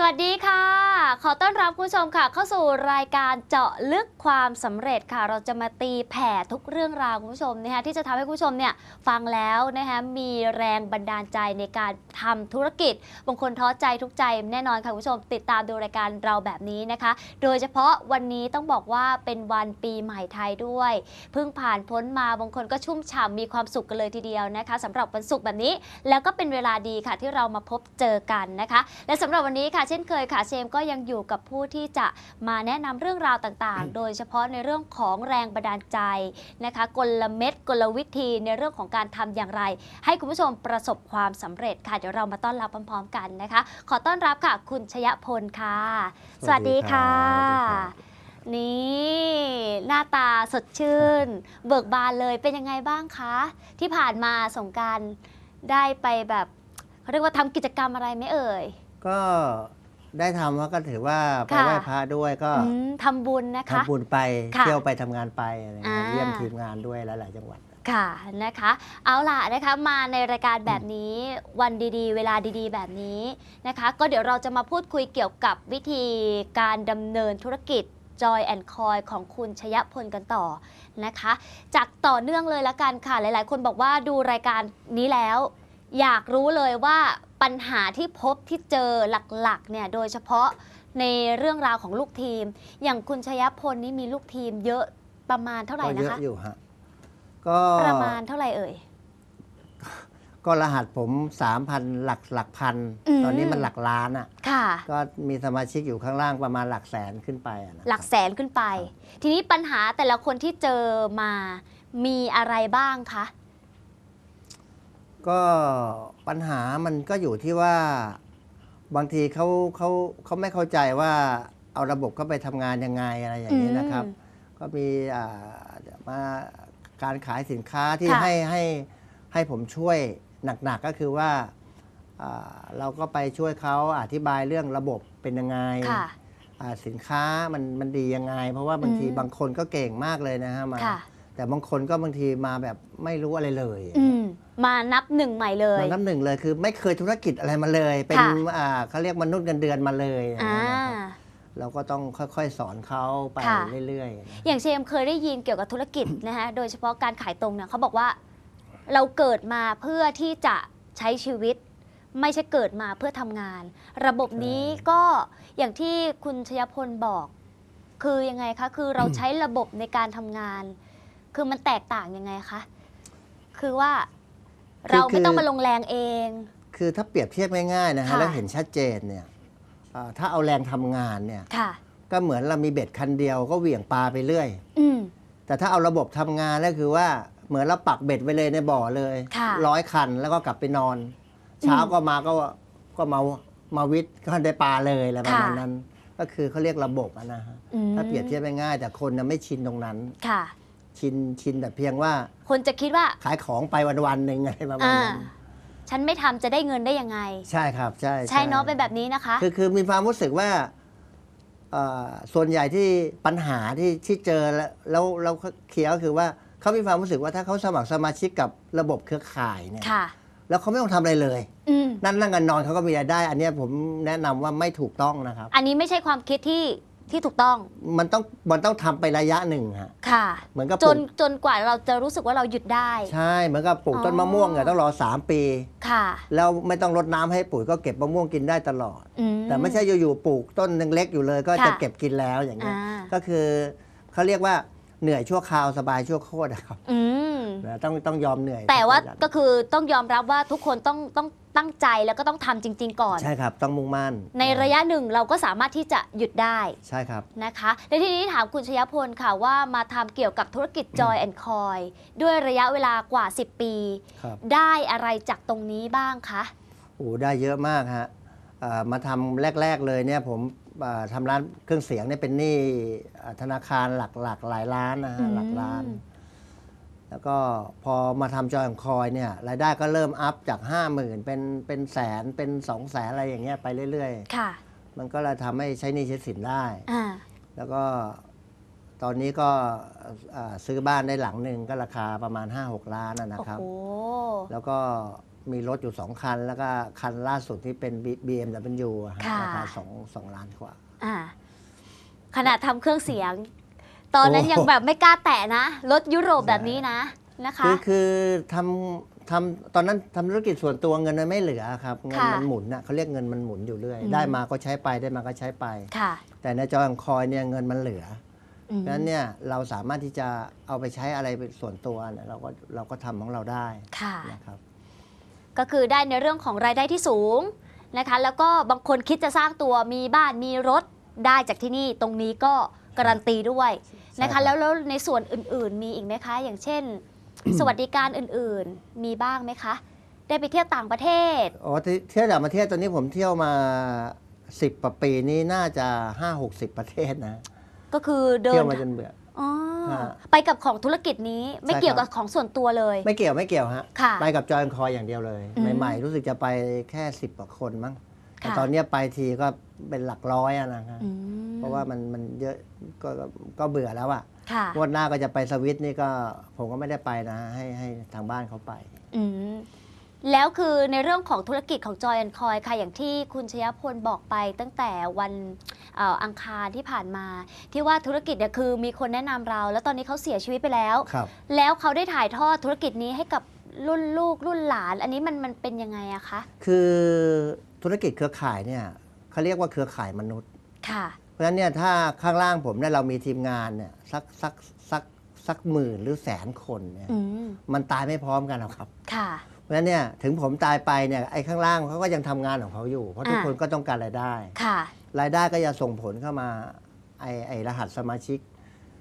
สวัสดีค่ะ ขอต้อนรับคุณผู้ชมค่ะ เข้าสู่รายการเจาะลึกความสำเร็จค่ะ เราจะมาตีแผ่ทุกเรื่องราวคุณผู้ชมนะคะที่จะทำให้คุณผู้ชมเนี่ยฟังแล้วนะคะมีแรงบันดาลใจในการทำธุรกิจบางคนท้อใจทุกใจแน่นอนค่ะคุณผู้ชม ติดตามดูรายการเราแบบนี้นะคะ โดยเฉพาะวันนี้ต้องบอกว่าเป็นวันปีใหม่ไทยด้วยเพิ่งผ่านพ้นมาบางคนก็ชุ่มฉ่ำมีความสุขกันเลยทีเดียวนะคะสำหรับวันศุกร์แบบนี้ แล้วก็เป็นเวลาดีค่ะที่เรามาพบเจอกันนะคะ และสำหรับวันนี้ค่ะเช่นเคยค่ะเชมก็ยังอยู่กับผู้ที่จะมาแนะนำเรื่องราวต่างๆ โดยเฉพาะในเรื่องของแรงบันดาลใจนะคะกลเม็ดกลวิธีในเรื่องของการทำอย่างไร ให้คุณผู้ชมประสบความสำเร็จค่ะเดี๋ยวเรามาต้อนรับพร้อมๆกันนะคะ ขอต้อนรับค่ะ คุณชยพลค่ะ สวัสดีค่ะสวัสดีครับนี่หน้าตาสดชื่น เบิกบานเลยเป็นยังไงบ้างคะ ที่ผ่านมาสงกรารได้ไปแบบเขาเรียกว่าทำกิจกรรมอะไรไหมเอ่ย ก็ ได้ทำว่าก็ถือว่าไปค่ะ ไหว้พระด้วยก็อืมทำบุญนะคะ ทำบุญไปค่ะเที่ยวไปทำงานไปอะไรเงี้ยอ่า เยี่ยมทีมงานด้วยหลายๆจังหวัด ค่ะนะคะ เอาล่ะนะคะมาในรายการแบบนี้วันดีๆ เวลาดีๆ แบบนี้นะคะ ก็เดี๋ยวเราจะมาพูดคุยเกี่ยวกับวิธีการดำเนินธุรกิจ Joy and Coy ของคุณชยพลกันต่อนะคะ จากต่อเนื่องเลยละกันค่ะ หลายๆ คนบอกว่าดูรายการนี้แล้ว อยากรู้เลยว่าปัญหาที่พบที่เจอหลักๆเนี่ยโดยเฉพาะในเรื่องราวของลูกทีม อย่างคุณชยพลนี่มีลูกทีมเยอะประมาณเท่าไหร่ก็นะเยอะคะอยู่ฮะก็ประมาณเท่าไหร่เอ่ย ก็รหัสผม 3,000 หลักหลักพัน อืม ตอนนี้มันหลักล้านอะ ค่ะ ก็มีสมาชิกอยู่ข้างล่างประมาณหลักแสนขึ้นไปอะนะหลักแสนขึ้นไป ทีนี้ปัญหาแต่ละคนที่เจอมามีอะไรบ้างคะ ก็ปัญหามันก็อยู่ที่ว่าบางทีเขาเขาเขาไม่เข้าใจว่าเอาระบบเข้าไปทำงานยังไงอะไรอย่างนี้นะครับ อืมก็มีอ่ามาการขายสินค้าที่ค่ะ ให้ให้ให้ผมช่วยหนักๆก็คือว่าอ่าเราก็ไปช่วยเขาอธิบายเรื่องระบบเป็นยังไง ค่ะ อ่าสินค้ามันมันดียังไง เพราะว่าบางทีอืม บางคนก็เก่งมากเลยนะฮะมาค่ะ แต่บางคนก็บางทีมาแบบไม่รู้อะไรเลยอืมมานับหนึ่งใหม่เลย มาน้ำหนึ่งเลยคือ ไม่เคยธุรกิจอะไรมาเลย เป็นค่ะ อ่าเขาเรียกมนุษย์เงินเดือนมาเลยอย่างอ่าเงี้ยนะครับเราก็ต้องค่อยๆ สอนเขาไปค่ะ เรื่อยๆนะอย่างเชมเคยได้ยินเกี่ยวกับธุรกิจนะคะโดยเฉพาะการขายตรงเนี่ยเขาบอกว่า เราเกิดมาเพื่อที่จะใช้ชีวิต ไม่ใช่เกิดมาเพื่อทำงาน ระบบนี้ก็อย่างที่คุณชยพลบอก คือยังไงคะ คือเราใช้ระบบในการทำงาน คือมันแตกต่างยังไงคะ คือว่าเราไม่ต้องมาลงแรงเอง คือถ้าเปรียบเทียบง่ายๆนะฮะค่ะ แล้วเห็นชัดเจนเนี่ยอ่าถ้าเอาแรงทำงานเนี่ยค่ะ ก็เหมือนเรามีเบ็ดคันเดียวก็เหวี่ยงปลาไปเรื่อย อืม แต่ถ้าเอาระบบทำงานก็คือว่าเหมือนเราปักเบ็ดไว้เลยในบ่อเลยค่ะร้อยคันแล้วก็กลับไปนอน เช้าก็มาก็ก็มามาวิทย์ก็ได้ปลาเลยอะไรประมาณค่ะ นั้น ก็คือเขาเรียกระบบอะนะฮะอืมถ้าเปรียบเทียบง่ายๆแต่คนน่ะไม่ชินตรงนั้น ค่ะ ชินชินแต่เพียงว่าคนจะคิดว่าขายของไปวันๆหนึ่งอะไรประมาณอ่านั้นฉันไม่ทำจะได้เงินได้ยังไง ใช่ครับ ใช่ใช่เนาะเป็นแบบนี้นะคะ คือคือมีความรู้สึกว่าเอ่อส่วนใหญ่ที่ปัญหาที่ที่เจอแล้วแล้วแล้วเคลียร์ก็คือว่าเขามีความรู้สึกว่าถ้าเขาสมัครสมาชิกกับระบบเครือข่ายเนี่ยค่ะ แล้วเขาไม่ต้องทำอะไรเลย อืม นั่นนั่งกันนอนเขาก็มีรายได้ อันเนี้ยผมแนะนำว่าไม่ถูกต้องนะครับ อันนี้ไม่ใช่ความคิดที่ ที่ถูกต้องมันต้องมันต้องทำไประยะหนึ่งฮะค่ะ เหมือนกับปจลูนกจนกว่าเราจะรู้สึกว่าเราหยุดได้ ใช่เหมือนกับปลูกอ๋อต้นมะม่วงเนี่ยต้องรอ3ปี ค่ะแล้วไม่ต้องรดน้ำให้ปุ๋ยก็เก็บมะม่วงกินได้ตลอด อื แต่ไม่ใช่อยู่ๆปลูกต้นยังเล็กอยู่เลย ก็ค่ะจะเก็บกินแล้วอย่างเงี้อ่ายก็คือเขาเรียกว่า เหนื่อยชั่วคราวสบายชั่วโคตรอะครับอืม นะต้องต้องยอมเหนื่อยแต่ว่าขยันก็คือต้องยอมรับว่าทุกคนต้องต้องตั้งใจแล้วก็ต้องทำจริง ๆ ก่อน ใช่ครับต้องมุ่งมั่นในระยะหนึ่งเราก็สามารถที่จะหยุดได้ใช่ครับ นะคะและทีนี้ถามคุณชยพลค่ะว่ามาทำเกี่ยวกับธุรกิจ Joy and Coy ด้วยระยะเวลากว่า 10 ปี ครับ ได้อะไรจากตรงนี้บ้างคะ โอ้ได้เยอะมากฮะเอ่อมาทำแรก ๆ เลยเนี่ยผมเอ่อ ทำร้านเครื่องเสียงเนี่ยเป็นหนี้เอ่อธนาคารหลักหลักหลายล้านนะฮะหลักล้าน แล้วก็พอมาทำจอยของคอยเนี่ยรายได้ก็เริ่มอัพจาก5 0,000เป็นเป็นแสนเป็น2องแสนอะไรอย่างเงี้ยไปเรื่อยค่ะๆมันก็เลยทำให้ใช้หนี้ใช้สินได้ อ่า แล้วก็ตอนนี้ก็เอ่อซื้อบ้านได้หลังหนึ่งก็ราคาประมาณ 5-6 ล้านนะนะโอ้ครับ โห แล้วก็ มีรถอยู่ 2 คัน แล้วก็คันล่าสุดที่เป็น BMW อะฮะราคา2 2ล้านกว่า อ่าขนาดทำเครื่องเสียง ตอนนั้นโอ้ ยังแบบไม่กล้าแตะนะ รถยุโรปแบบนี้นะนะคะ คือคือทำทำตอนนั้นทำธุรกิจส่วนตัวเงินมันไม่เหลือครับเงินค่ะมันหมุนน่ะเขาเรียกเงินมันหมุนอยู่เรื่อยอืม ได้มาก็ใช้ไปได้มาก็ใช้ไป ค่ะแต่ในจอแองคอยเนี่ยเงินมันเหลืออืมเพราะฉะนั้นเนี่ยเราสามารถที่จะเอาไปใช้อะไรเป็นส่วนตัวเนี่ยเราก็เราก็ทำของเราได้ค่ะ นะครับ ก็คือได้ในเรื่องของรายได้ที่สูงนะคะ แล้วก็บางคนคิดจะสร้างตัวมีบ้านมีรถได้จากที่นี่ตรงนี้ก็การันตีด้วยนะใช่ครัคะบแล้วแล้วในส่วนอื่นๆ มีอีกไหมคะ อย่างเช่น สวัสดิการอื่นๆมีบ้างไหมคะ ได้ไปเที่ยวต่างประเทศอ๋อที่เที่ยวต่างประเทศตอนนี้ผมเที่ยวมา10ประปีนี้น่าจะ5 60ประเทศนะ ก็คือเดิเที่ยนวมาจนเบื่ออ๋อฮะ ไปกับของธุรกิจนี้ไม่ใช่เกี่ยวครักับบของส่วนตัวเลย ไม่เกี่ยวไม่เกี่ยวฮะค่ะ ไปกับจอยคอยอย่างเดียวเลย อืม ใหม่ๆ รู้สึกจะไปแค่10กว่าคนมั้งแต่ค่ะตอนเนี้ยไปทีก็เป็นหลักร้อยอะนะฮะอืมเพราะว่ามันมันเยอะก็ก็ก็เบื่อแล้วอะค่ะงวดหน้าก็จะไปสวิตนี่ก็ผมก็ไม่ได้ไปนะ ให้ให้ทางบ้านเขาไป อืม แล้วคือในเรื่องของธุรกิจของจอยแอนคอยค่ะอย่างที่คุณชยพลบอกไปตั้งแต่วันเอ่ออังคารที่ผ่านมา ที่ว่าธุรกิจเนี่ยคือมีคนแนะนำเรา แล้วตอนนี้เขาเสียชีวิตไปแล้ว ครับ แล้วเขาได้ถ่ายทอดธุรกิจนี้ให้กับรุ่นลูกรุ่นหลาน อันนี้มันมันเป็นยังไงอะคะคือธุรกิจเครือข่ายเนี่ยเขาเรียกว่าเครือข่ายมนุษย์ ค่ะ เพราะฉะนั้นเนี่ยถ้าข้างล่างผมเนี่ยเรามีทีมงานเนี่ยสักสักสักสักหมื่นหรือแสนคนเนี่ยอืมมันตายไม่พร้อมกันหรอกครับ ค่ะ เพราะฉะนั้นเนี่ยถึงผมตายไปเนี่ยไอ้ข้างล่างเขาก็ยังทำงานของเขาอยู่ เพราะทุกอ่า คนก็ต้องการรายได้ ค่ะ รายได้ก็จะส่งผลเข้ามาไอ้ไอ้รหัสสมาชิก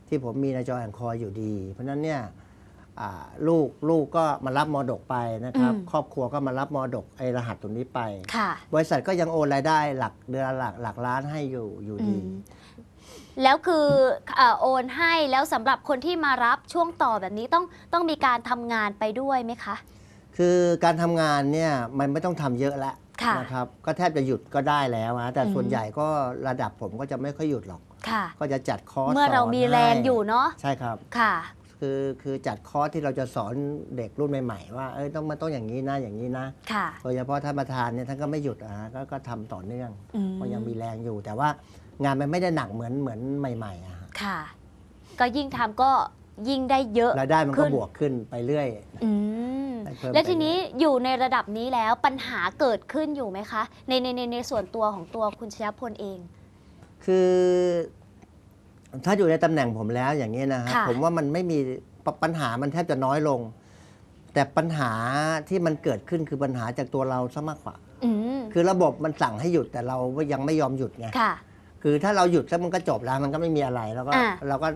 ที่ผมมีในจอแอนคอยอยู่ดี เพราะฉะนั้นเนี่ยอ่าลูกลูกก็มารับมรดกไปนะครับ อืม ครอบครัวก็มารับมรดกไอ้รหัสตรงนี้ไป ค่ะ บริษัทก็ยังโอนรายได้หลักเดือนละหลักหลักล้านให้อยู่อยู่อืดี มแล้วคือเอ่อโอนให้แล้วสำหรับคนที่มารับช่วงต่อแบบนี้ต้องต้องมีการทำงานไปด้วยไหมคะ คือการทำงานเนี่ยมันไม่ต้องทำเยอะแล้วค่ะ นะครับก็แทบจะหยุดก็ได้แล้วนะแต่อืมส่วนใหญ่ก็ระดับผมก็จะไม่ค่อยหยุดหรอก ค่ะ ก็จะจัดคอร์สเมื่อเราสนมีแรงให้อยู่เนาะ ใช่ครับ ค่ะ คือคือจัดคอร์สที่เราจะสอนเด็กรุ่นใหม่ๆ ว่าเอ้ยต้องมันต้องอย่างนี้นะอย่างนี้นะค่ะ โดยเฉพาะท่านประธานเนี่ยท่านก็ไม่หยุดอะฮะก็ก็ทำต่อเนื่องอืม ก็ยังมีแรงอยู่ แต่ว่างานมันไม่ได้หนักเหมือนเหมือนใหม่ๆอะฮะค่ะ ก็ยิ่งทำก็ยิ่งได้เยอะ รายได้มันขึ้ก็นบวกขึ้นไปเรื่อย อืมได้เพิ่ม และไปทีนี้อยู่ในระดับนี้แล้วปัญหาเกิดขึ้นอยู่ไหมคะ ในในในในส่วนตัวของตัวคุณชยพลเอง คือ ถ้าอยู่ในตำแหน่งผมแล้วอย่างนี้นะฮะค่ะ ผมว่ามันไม่มีปปัญหามันแทบจะน้อยลง แต่ปัญหาที่มันเกิดขึ้นคือปัญหาจากตัวเราซะมากกว่า อืมคือระบบมันสั่งให้หยุดแต่เรายังไม่ยอมหยุดไง ค่ะ คือถ้าเราหยุดแล้วมันก็จบแล้วมันก็ไม่มีอะไรแล้วก็อ่า เราก็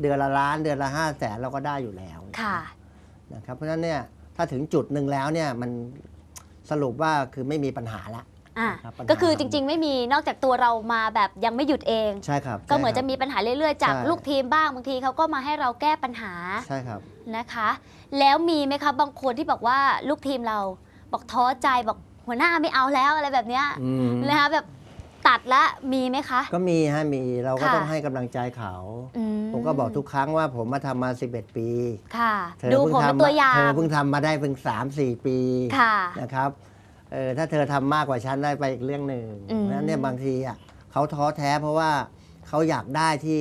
เดือนละล้านเดือนละห้าแสนเราก็ได้อยู่แล้วค่ะ นะครับเพราะฉะนั้นเนี่ย ถ้าถึงจุดหนึ่งแล้วเนี่ยมันสรุปว่าคือไม่มีปัญหาละ อะนะครับปัญหา ก็คือจริง ๆ ไม่มีนอกจากตัวเรามาแบบยังไม่หยุดเอง ใช่ครับก็เหมือนใช่จะครับ มีปัญหาเรื่อย ๆ จากใช่ ลูกทีมบ้างบางทีเขาก็มาให้เราแก้ปัญหาใช่ครับ นะคะ แล้วมีไหมคะบางคนที่บอกว่าลูกทีมเราบอกท้อใจบอกหัวหน้าไม่เอาแล้วอะไรแบบเนี้ยอืม นะคะแบบ ตัดละมีไหมคะ ก็มีฮะมีเราก็ค่ะต้องให้กำลังใจเขา อืผมก็บอกทุกครั้งว่าผมมาทำมา 11 ปีค่ะ เธอดูเพิ่งผมเป็นทำตัวอย่าเธงอเพิ่งทำมาได้เพิ่ง3 4 ปีค่ะ นะครับเออถ้าเธอทำมากกว่าฉันได้ไปอีกเรื่องหนึ่งอืม เพราะฉะนั้นเนี่ยบางทีอะเขาท้อแท้เพราะว่าเขาอยากได้ที่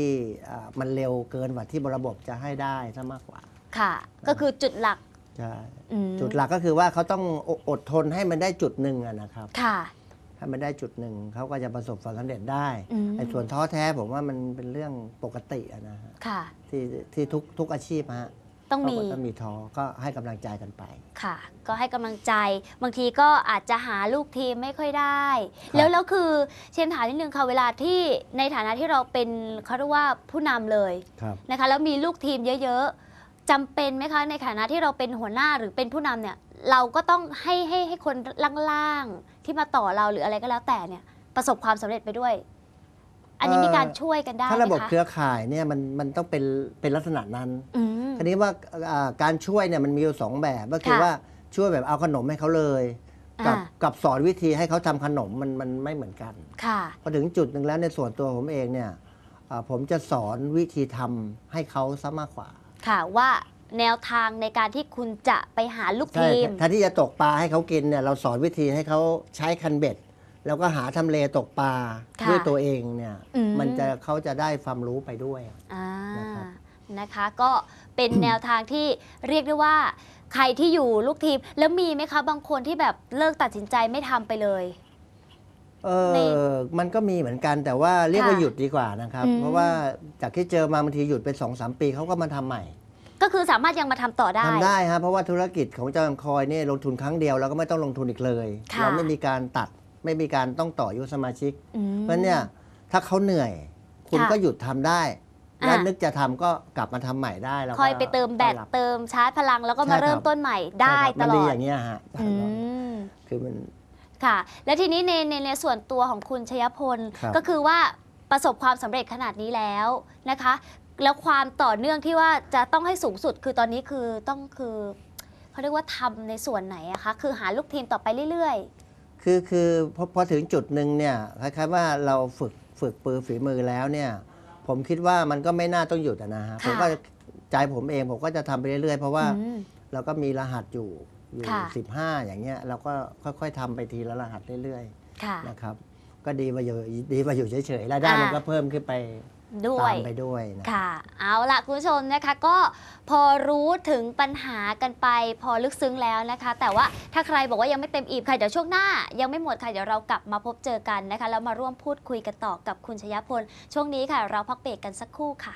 อ่ามันเร็วเกินกว่าที่ระบบจะให้ได้ซะมากกว่าค่ะ ก็คือจุดหลักใช่อืมจุดหลักก็คือว่าเขาต้องออดทนให้มันได้จุดหนึ่งอะนะครับ ค่ะ ถ้ามันได้จุดหนึ่งเขาก็จะประสบความสำเร็จได้อืมไอ้ส่วนท้อแท้ผมว่ามันเป็นเรื่องปกติอะนะฮะค่ะ ที่ที่ทุกทุกอาชีพฮะต้องเขามี ก็ต้องมีท้อก็ให้กำลังใจกันไป ค่ะ ก็ให้กำลังใจ บางทีก็อาจจะหาลูกทีมไม่ค่อยได้ ครับ แล้วแล้วคือเชนถามนิดนึงค่ะเวลาที่ในฐานะที่เราเป็นเขาเรียกว่าผู้นำเลยครับ นะคะแล้วมีลูกทีมเยอะๆจำเป็นไหมคะ ในฐานะที่เราเป็นหัวหน้าหรือเป็นผู้นำเนี่ย เราก็ต้องให้ให้ให้คนล่างๆ ที่มาต่อเราหรืออะไรก็แล้วแต่เนี่ยประสบความสำเร็จไปด้วย อันนี้มีการช่วยกันได้ไหมถ้าระบบคะเครือข่ายเนี่ยมันมันต้องเป็นเป็นลักษณะนั้นอืมคราวนี้ว่าอ่าการช่วยเนี่ยมันมีอยู่สองแบบก็คือค่ะว่าช่วยแบบเอาขนมให้เขาเลย กับอ่า กับสอนวิธีให้เขาทำขนมมันมันไม่เหมือนกัน ค่ะ พอถึงจุดหนึ่งแล้วในส่วนตัวผมเองเนี่ยอ่าผมจะสอนวิธีทำให้เขาซะมากกว่า ค่ะว่า แนวทางในการที่คุณจะไปหาลูกใช่ทีม แทนที่จะตกปลาให้เขากินเนี่ยเราสอนวิธีให้เขาใช้คันเบ็ด แล้วก็หาทำเลตกปลาค่ะด้วยตัวเองเนี่ยอืม มันจะเขาจะได้ความรู้ไปด้วย อ่านะครับนะคะก็เป็น แนวทางที่เรียกได้ว่าใครที่อยู่ลูกทีม แล้วมีไหมคะ บางคนที่แบบเลิกตัดสินใจไม่ทำไปเลย เอในอมันก็มีเหมือนกันแต่ว่าเรียกว่าค่ะหยุดดีกว่านะครับ อืม เพราะว่าจากที่เจอมาบางทีหยุดไปสองสามปีเขาก็มาทำใหม่ ก็คือสามารถยังมาทำต่อได้ ทำได้ครับเพราะว่าธุรกิจของเจ้าแอมคอยเนี่ยลงทุนครั้งเดียวเราก็ไม่ต้องลงทุนอีกเลย ค่ะ เราไม่มีการตัดไม่มีการต้องต่ออายุสมาชิก อืม เพราะฉะนั้นเนี่ยถ้าเขาเหนื่อย คุณค่ะก็หยุดทำได้ อะ แล้วนึกจะทำก็กลับมาทำใหม่ได้แล้วก็คอยไปเติมแบตต้อนรับเติมชาร์จพลังแล้วก็ใช่มาครับเริ่มต้นใหม่ได้ใช่ครับตมันลดีอดอย่างเงี้ยฮะอืมคือมัน ค่ะ และทีนี้ในในในส่วนตัวของคุณชยพลครับ ก็คือว่าประสบความสำเร็จขนาดนี้แล้วนะคะ แล้วความต่อเนื่องที่ว่าจะต้องให้สูงสุดคือตอนนี้คือต้องคือเขาเรียกว่าทำในส่วนไหนอะคะคือหาลูกทีมต่อไปเรื่อยคือคือพอพอถึงจุดหนึ่งเนี่ยคล้ายๆว่าเราฝึกฝึกปือฝีมือแล้วเนี่ย ผมคิดว่ามันก็ไม่น่าต้องหยุดอะนะฮะค่ะผมก็ใจผมเองผมก็จะทำไปเรื่อยๆ เพราะๆว่าอืมเราก็มีรหัสอยู่อยู่ค่ะสิบห้าอย่างเงี้ยเราก็ค่อยๆทำไปทีละรหัสเรื่อยค่ะๆนะครับ ก็ดีมาอยู่ดีมาอยู่เฉยๆรายได้อ่ามัมันก็เพิ่มขึ้นไป ด้วตายมไปด้วยนะ ค่ะ เอาละคุณผู้ชมนะคะก็พอรู้ถึงปัญหากันไป พอลึกซึ้งแล้วนะคะ แต่ว่าถ้าใครบอกว่ายังไม่เต็มอิ่มค่ะเดี๋ยวช่วงหน้า ยังไม่หมดค่ะเดี๋ยวเรากลับมาพบเจอกันนะคะแล้วมาร่วมพูดคุยกันต่อกับคุณชยพล ช่วงนี้ค่ะ เราพักเบรกกันสักครู่ค่ะ